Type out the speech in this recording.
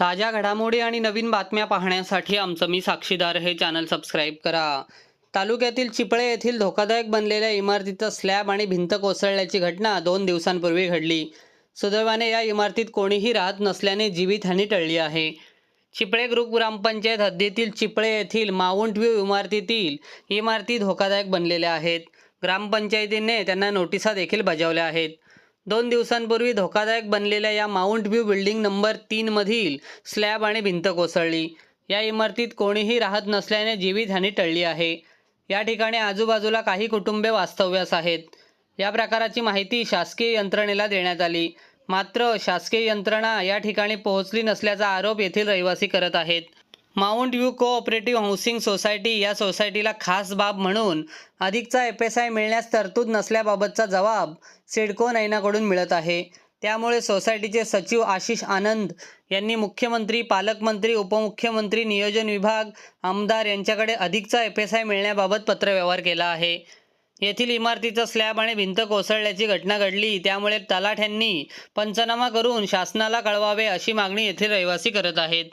ताज्या घडामोडी आणि नवीन बातम्या पाहण्यासाठी आमचं मी साक्षीदार हे चॅनल सबस्क्राईब करा. तालुक्यातील चिपळे येथील धोकादायक बनलेल्या इमारतीचा स्लॅब आणि भिंत कोसळल्याची घटना दोन दिवसांपूर्वी घडली. सुदैवाने या इमारतीत कोणीही राहत नसल्याने जीवितहानी टळली आहे. चिपळे ग्रुप ग्रामपंचायत हद्दीतील चिपळे येथील माउंट व्ह्यू इमारतीतील इमारती धोकादायक बनलेल्या आहेत. ग्रामपंचायतीने त्यांना नोटिसा देखील बजावल्या आहेत. दोन दिवसांपूर्वी धोकादायक बनलेल्या या माउंट व्ह्यू बिल्डिंग नंबर तीनमधील स्लॅब आणि भिंत कोसळली. या इमारतीत कोणीही राहत नसल्याने जीवितहानी टळली आहे. या ठिकाणी आजूबाजूला काही कुटुंबे वास्तव्यास आहेत. या प्रकाराची माहिती शासकीय यंत्रणेला देण्यात आली. मात्र शासकीय यंत्रणा या ठिकाणी पोहोचली नसल्याचा आरोप येथील रहिवासी करत आहेत. Mount View cooperative housing society या सोसायटीला खास बाब म्हणून अधिकचा एफ एस आय मिळण्यास तरतूद नसल्याबाबतचा जबाब सिडको नैनाकडून मिळत आहे. त्यामुळे सोसायटीचे सचिव आशिष आनंद यांनी मुख्यमंत्री पालकमंत्री उपमुख्यमंत्री नियोजन विभाग आमदार यांच्याकडे अधिकचा एफ एस आय मिळण्याबाबत पत्रव्यवहार केला आहे. येथील इमारतीचा स्लॅब आणि भिंत कोसळल्याची घटना घडली. त्यामुळे तलाठ्यांनी पंचनामा करून शासनाला कळवावे अशी मागणी येथील रहिवासी करत आहेत.